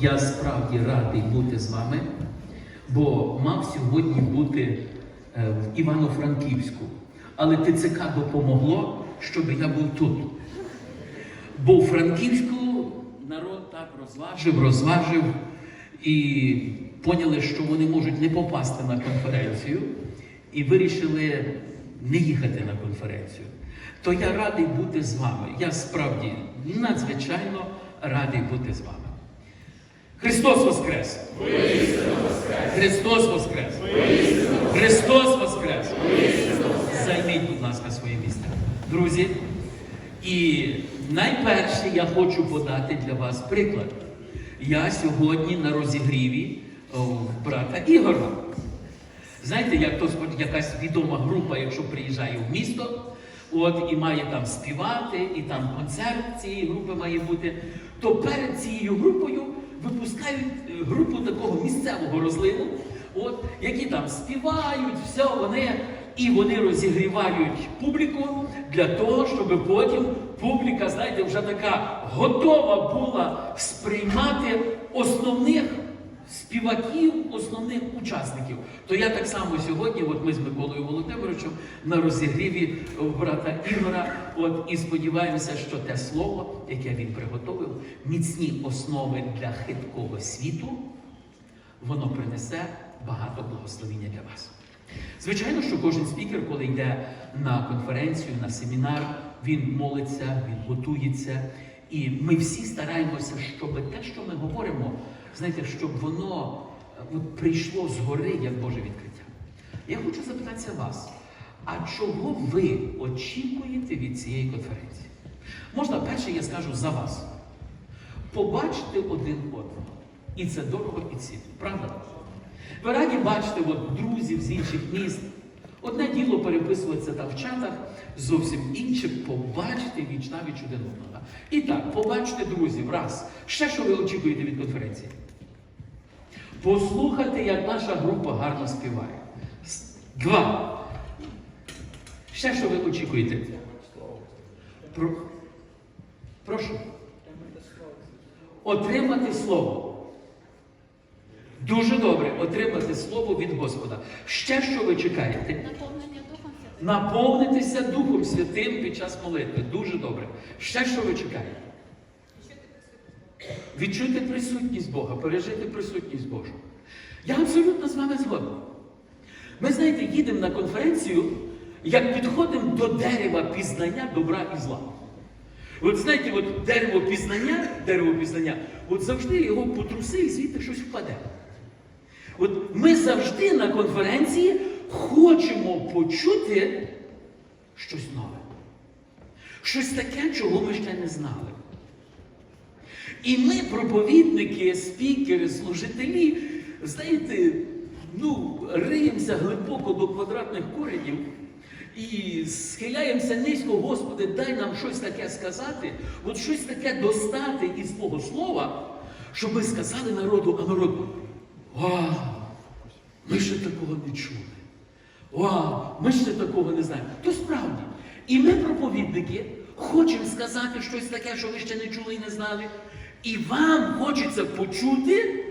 я справді радий бути з вами, бо мав сьогодні бути е, в Івано-Франківську. Але ТЦК допомогло, щоб я був тут. Бо у Франківську народ так розважив, розважив і поняли, що вони можуть не попасти на конференцію, і вирішили не їхати на конференцію. То я радий бути з вами. Я справді надзвичайно радий бути з вами. Христос Воскрес! Христос Воскрес! Христос Воскрес! Займіть, будь ласка, своє місце. Друзі, і найперше я хочу подати для вас приклад. Я сьогодні на розігріві о, брата Ігора. Знаєте, як то якась відома група, якщо приїжджає в місто, от і має там співати, і там концерт цієї групи має бути, то перед цією групою випускають е, групу такого місцевого розливу, от, які там співають, все вони, і вони розігрівають публіку для того, щоб потім публіка, знаєте, вже така готова була сприймати основних співаків, основних учасників. То я так само сьогодні, от ми з Миколою Володимировичем на розігріві брата Ігора, от і сподіваємося, що те слово, яке він приготовив, міцні основи для хиткого світу, воно принесе багато благословіння для вас. Звичайно, що кожен спікер, коли йде на конференцію, на семінар, він молиться, він готується. І ми всі стараємося, щоб те, що ми говоримо, знаєте, щоб воно е, от, прийшло згори, як Боже відкриття. Я хочу запитатися вас, а чого ви очікуєте від цієї конференції? Можна перше, я скажу за вас. Побачити один одного. І це дорого і цінно, правда? Ви раді бачите от, друзів з інших міст. Одне діло переписуватися там в чатах, зовсім інше побачити віч на віч один одного. І так, побачите друзів, раз. Ще що ви очікуєте від конференції? Послухати, як наша група гарно співає. Два. Ще що ви очікуєте? Про... Прошу. Отримати слово. Дуже добре отримати слово від Господа. Ще що ви чекаєте? Наповнитися Духом Святим під час молитви. Дуже добре. Ще що ви чекаєте? Відчути присутність Бога, пережити присутність Божу. Я абсолютно з вами згоден. Ми, знаєте, їдемо на конференцію, як підходимо до дерева пізнання добра і зла. От знаєте, от дерево пізнання, дерево пізнання, от завжди його потруси і звідти щось впаде. От ми завжди на конференції хочемо почути щось нове. Щось таке, чого ми ще не знали. І ми, проповідники, спікери, служителі, знаєте, ну, риємося глибоко до квадратних коренів і схиляємося низько, Господи, дай нам щось таке сказати, от щось таке достати із Твого слова, щоб ми сказали народу, а народ, вау, ми ще такого не чули. Вау, ми ще такого не знаємо. То справді. І ми, проповідники, хочемо сказати щось таке, що ви ще не чули і не знали. І вам хочеться почути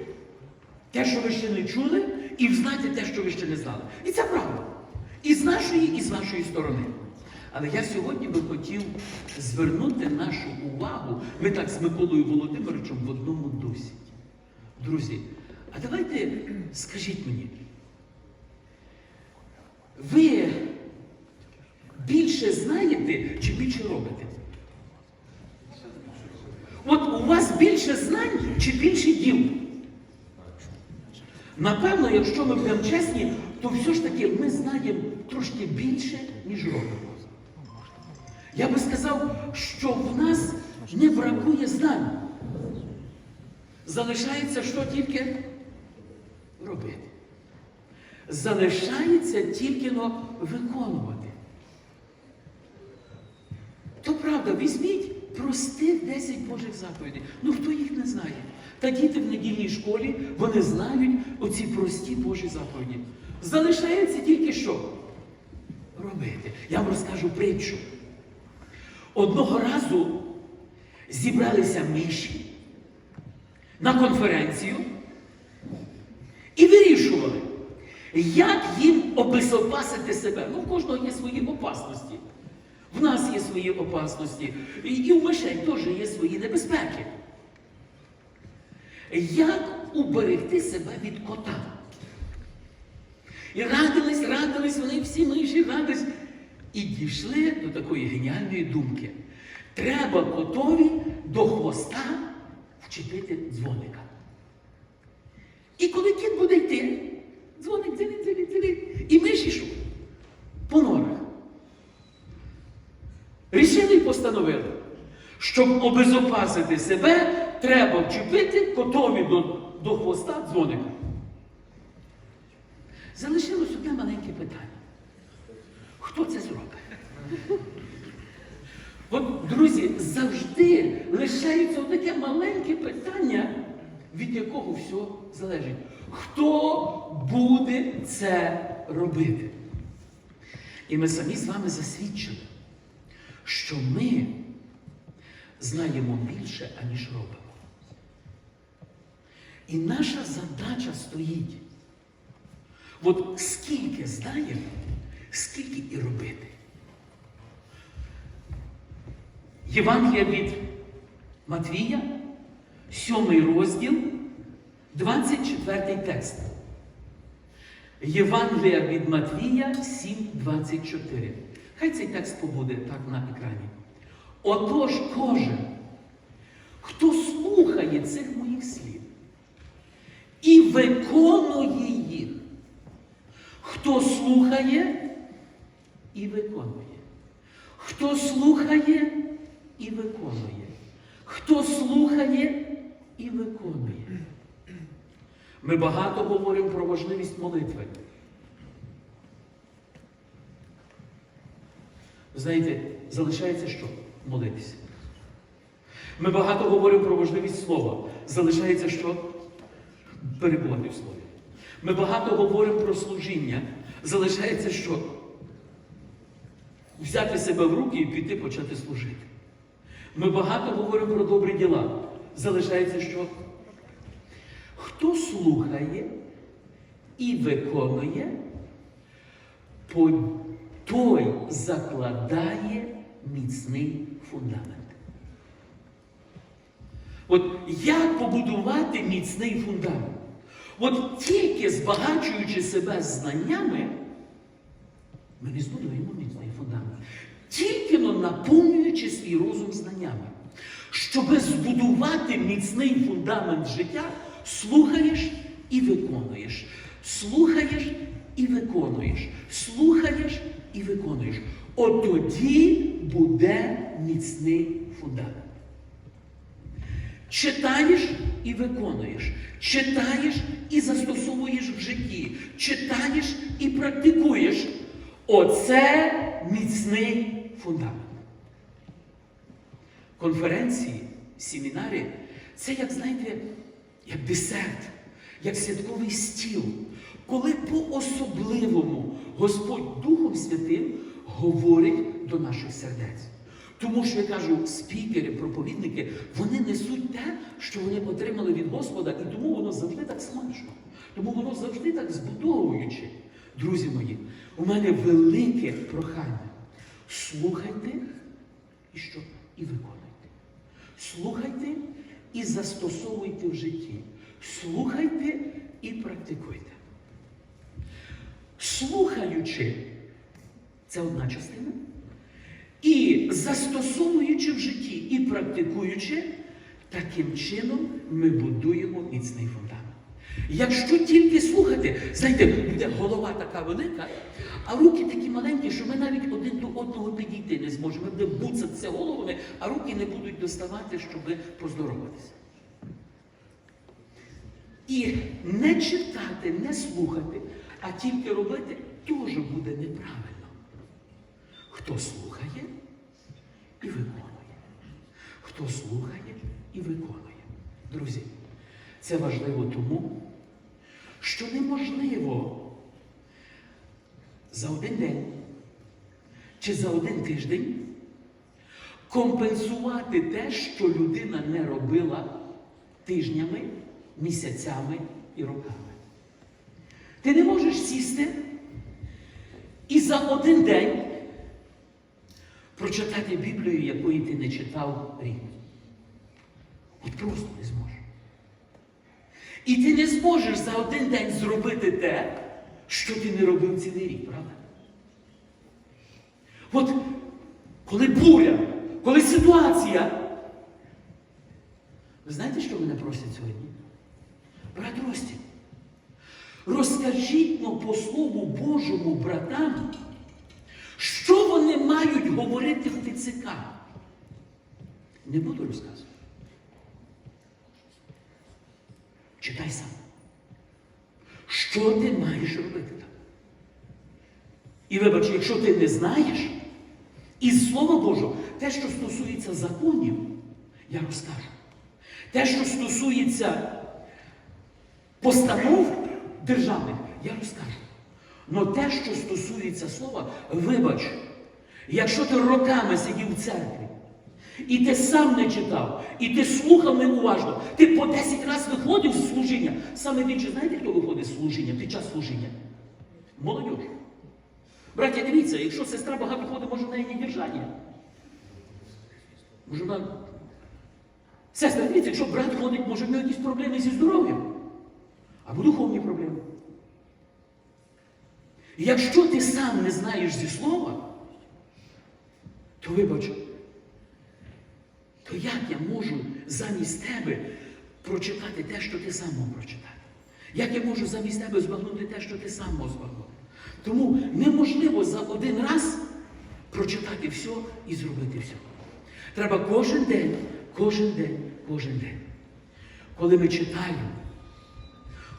те, що ви ще не чули, і взнати те, що ви ще не знали. І це правда. І з нашої, і з вашої сторони. Але я сьогодні би хотів звернути нашу увагу, ми так з Миколою Володимировичем в одному дусі. Друзі, а давайте скажіть мені, ви більше знаєте чи більше робите? От у вас більше знань чи більше діл? Напевно, якщо ми будемо чесні, то все ж таки ми знаємо трошки більше, ніж робимо. Я би сказав, що в нас не бракує знань. Залишається що тільки робити. Залишається тільки виконувати. То правда, візьміть простих 10 Божих заповідей. Ну хто їх не знає? Та діти в недільній школі, вони знають оці прості Божі заповіді. Залишається тільки що? Робити. Я вам розкажу притчу. Одного разу зібралися миші на конференцію і вирішували, як їм обезопасити себе. Ну, в кожного є свої опасності. В нас є свої опасності, і, і у мишей теж є свої небезпеки. Як уберегти себе від кота? І радились, радились, вони всі миші радились. І дійшли до такої геніальної думки. Треба котові до хвоста вчепити дзвоника. І коли кіт буде йти, І миші що? По норах. Рішили і постановили, щоб обезопасити себе, треба вчепити котові до, до хвоста дзвоника. Залишилось одне маленьке питання. Хто це зробить? От, друзі, завжди лишається таке маленьке питання, від якого все залежить. Хто буде це робити? І ми самі з вами засвідчили, що ми знаємо більше, аніж робимо. І наша задача стоїть. От скільки знаємо, скільки і робити. Євангелія від Матвія, 7 розділ, 24 текст. Євангелія від Матвія 7,24. Хай цей текст побуде так на екрані. Отож кожен, хто слухає цих моїх слів і виконує їх, хто слухає і виконує. Хто слухає і виконує. Хто слухає і виконує. Ми багато говоримо про важливість молитви. Знаєте, залишається що? Молитися. Ми багато говоримо про важливість слова. Залишається що? Перебувати в слові. Ми багато говоримо про служіння. Залишається що? Взяти себе в руки і піти почати служити. Ми багато говоримо про добрі діла. Залишається що? Хто слухає і виконує, той закладає міцний фундамент. От як побудувати міцний фундамент? От тільки збагачуючи себе знаннями, ми не збудуємо міцний фундамент. Тільки наповнюючи свій розум знаннями. Щоб збудувати міцний фундамент життя, слухаєш і виконуєш. Слухаєш і виконуєш. Слухаєш і виконуєш. От тоді буде міцний фундамент. Читаєш і виконуєш. Читаєш і застосовуєш в житті. Читаєш і практикуєш. Оце міцний фундамент. Конференції, семінари це, як знаєте, як десерт, як святковий стіл, коли по-особливому Господь Духом Святим говорить до наших сердець. Тому що я кажу, спікери, проповідники, вони несуть те, що вони отримали від Господа, і тому воно завжди так смачно. Тому воно завжди так збудовуюче. Друзі мої, у мене велике прохання. Слухайте і що? І виконуйте. Слухайте і застосовуйте в житті. Слухайте і практикуйте. Слухаючи, це одна частина. І застосовуючи в житті і практикуючи, таким чином ми будуємо міцний фундамент. Якщо тільки слухати, знаєте, буде голова така велика, а руки такі маленькі, що ми навіть один до одного підійти не зможемо. Ми будемо буцатися головами, а руки не будуть доставати, щоб поздороватися. І не читати, не слухати, а тільки робити теж буде неправильно. Хто слухає і виконує. Хто слухає і виконує. Друзі, це важливо тому, що неможливо за один день чи за один тиждень компенсувати те, що людина не робила тижнями, місяцями і роками. Ти не можеш сісти і за один день прочитати Біблію, якої ти не читав рік. От просто не зможеш. І ти не зможеш за один день зробити те, що ти не робив цілий рік, правда? От коли буря, коли ситуація. Ви знаєте, що мене просять сьогодні? Брат Рості, розкажіть ну, по Слову Божому братам, що вони мають говорити в ТЦК. Не буду розказувати. Читай сам. Що ти маєш робити там? І вибач, якщо ти не знаєш, із Слова Божого, те, що стосується законів, я розкажу. Те, що стосується постанов державних, я розкажу. Но те, що стосується слова, вибач, якщо ти роками сидів в церкві, і ти сам не читав, і ти слухав неуважно, ти по 10 разів виходив з служіння. Саме більше, знаєте, хто виходить з служіння під час служіння? Молодь. Браття, дивіться, якщо сестра багато ходить, може в неї не держання. Може вона. Сестра, дивіться, якщо брат ходить, може в нього якісь проблеми зі здоров'ям. Або духовні проблеми. Якщо ти сам не знаєш зі слова, то вибач, то як я можу замість тебе прочитати те, що ти сам мав прочитати? Як я можу замість тебе збагнути те, що ти сам мав збагнути? Тому неможливо за один раз прочитати все і зробити все. Треба кожен день, кожен день, кожен день. Коли ми читаємо,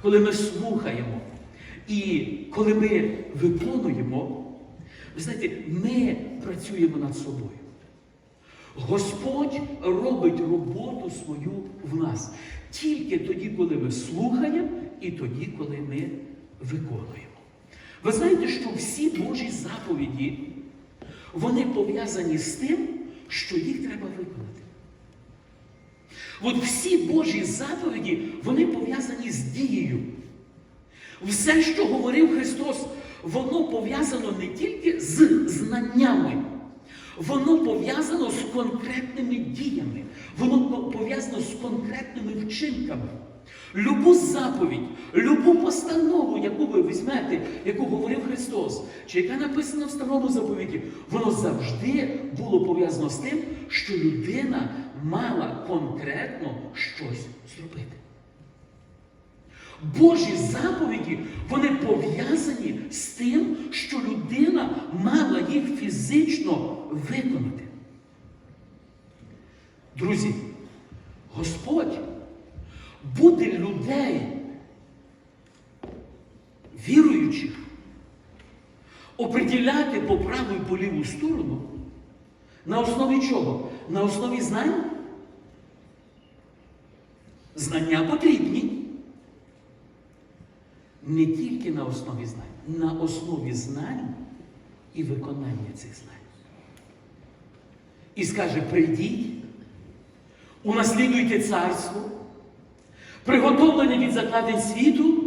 коли ми слухаємо і коли ми виконуємо, ви знаєте, ми працюємо над собою. Господь робить роботу свою в нас тільки тоді, коли ми слухаємо, і тоді, коли ми виконуємо. Ви знаєте, що всі Божі заповіді, вони пов'язані з тим, що їх треба виконати. От всі Божі заповіді, вони пов'язані з дією. Все, що говорив Христос, воно пов'язано не тільки з знаннями, воно пов'язано з конкретними діями, воно пов'язано з конкретними вчинками. Любу заповідь, любу постанову, яку ви візьмете, яку говорив Христос, чи яка написана в старому заповіті, воно завжди було пов'язано з тим, що людина мала конкретно щось зробити. Божі заповіді, вони пов'язані з тим, що людина мала їх фізично виконати. Друзі, Господь буде людей, віруючих, оприділяти по праву і по ліву сторону. На основі чого? На основі знань? Знання потрібні. Не тільки на основі знань, на основі знань і виконання цих знань. І скаже: прийдіть, унаслідуйте царство, приготовлене від закладень світу,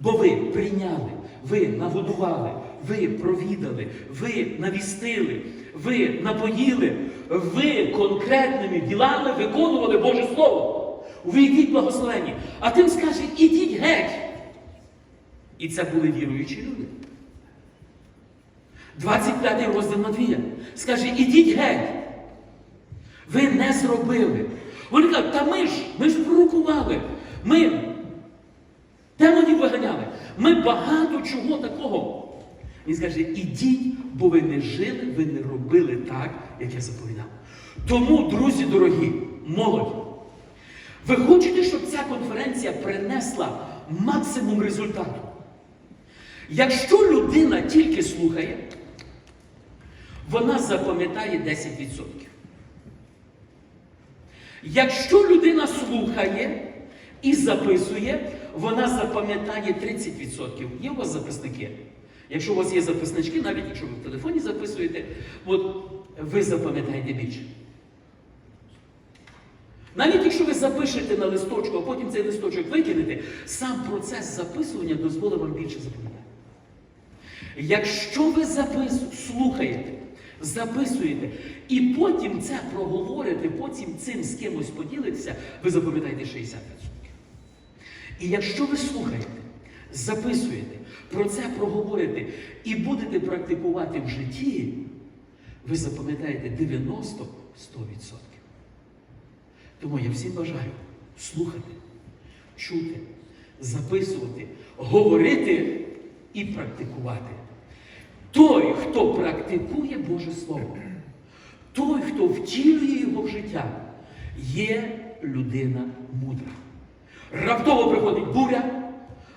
бо ви прийняли, ви нагодували, ви провідали, ви навістили, ви напоїли, ви конкретними ділами виконували Боже Слово. Увійдіть благословені. А тим скаже, ідіть геть. І це були віруючі люди. 25 розділ Матвія. Скаже, ідіть геть. Ви не зробили. Вони кажуть, та ми ж, ми ж пророкували. Ми демонів виганяли. Ми багато чого такого. Він скаже, ідіть, бо ви не жили, ви не робили так, як я заповідав. Тому, друзі дорогі, молодь, ви хочете, щоб ця конференція принесла максимум результату? Якщо людина тільки слухає, вона запам'ятає 10%. Якщо людина слухає і записує, вона запам'ятає 30%. Є у вас записники? Якщо у вас є записнички, навіть якщо ви в телефоні записуєте, от ви запам'ятаєте більше. Навіть якщо ви запишете на листочку, а потім цей листочок викинете, сам процес записування дозволить вам більше запам'ятати. Якщо ви запис... слухаєте, записуєте, і потім це проговорите, потім цим з кимось поділитеся, ви запам'ятаєте 60%. І якщо ви слухаєте, записуєте, про це проговорите і будете практикувати в житті, ви запам'ятаєте 90-100%. Тому я всім бажаю слухати, чути, записувати, говорити і практикувати. Той, хто практикує Боже Слово, той, хто втілює його в життя, є людина мудра. Раптово приходить буря,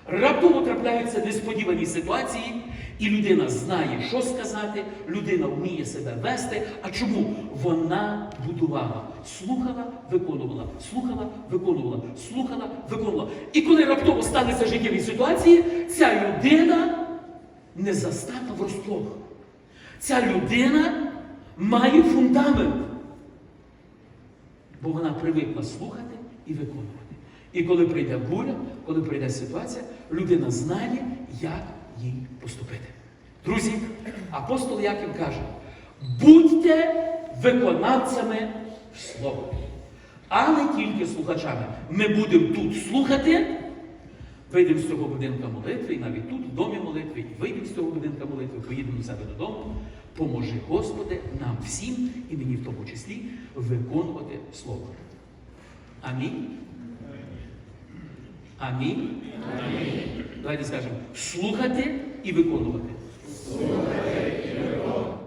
раптово трапляються несподівані ситуації, і людина знає, що сказати, людина вміє себе вести. А чому? Вона будувала, слухала, виконувала, слухала, виконувала, слухала, виконувала. І коли раптово станеться життєві ситуації, ця людина не застана врасплох. Ця людина має фундамент, бо вона привикла слухати і виконувати. І коли прийде буря, коли прийде ситуація, людина знає, як їй поступити. Друзі, апостол Яків каже: будьте виконавцями слова, а не тільки слухачами. Ми будемо тут слухати, вийдемо з цього будинка молитви, і навіть тут, в домі молитви, і вийдемо з цього будинка молитви, поїдемо до себе додому. Поможи, Господи, нам всім, і мені в тому числі, виконувати Слово. Амінь. Амінь. Давайте скажемо, слухати і виконувати. Слухати і виконувати.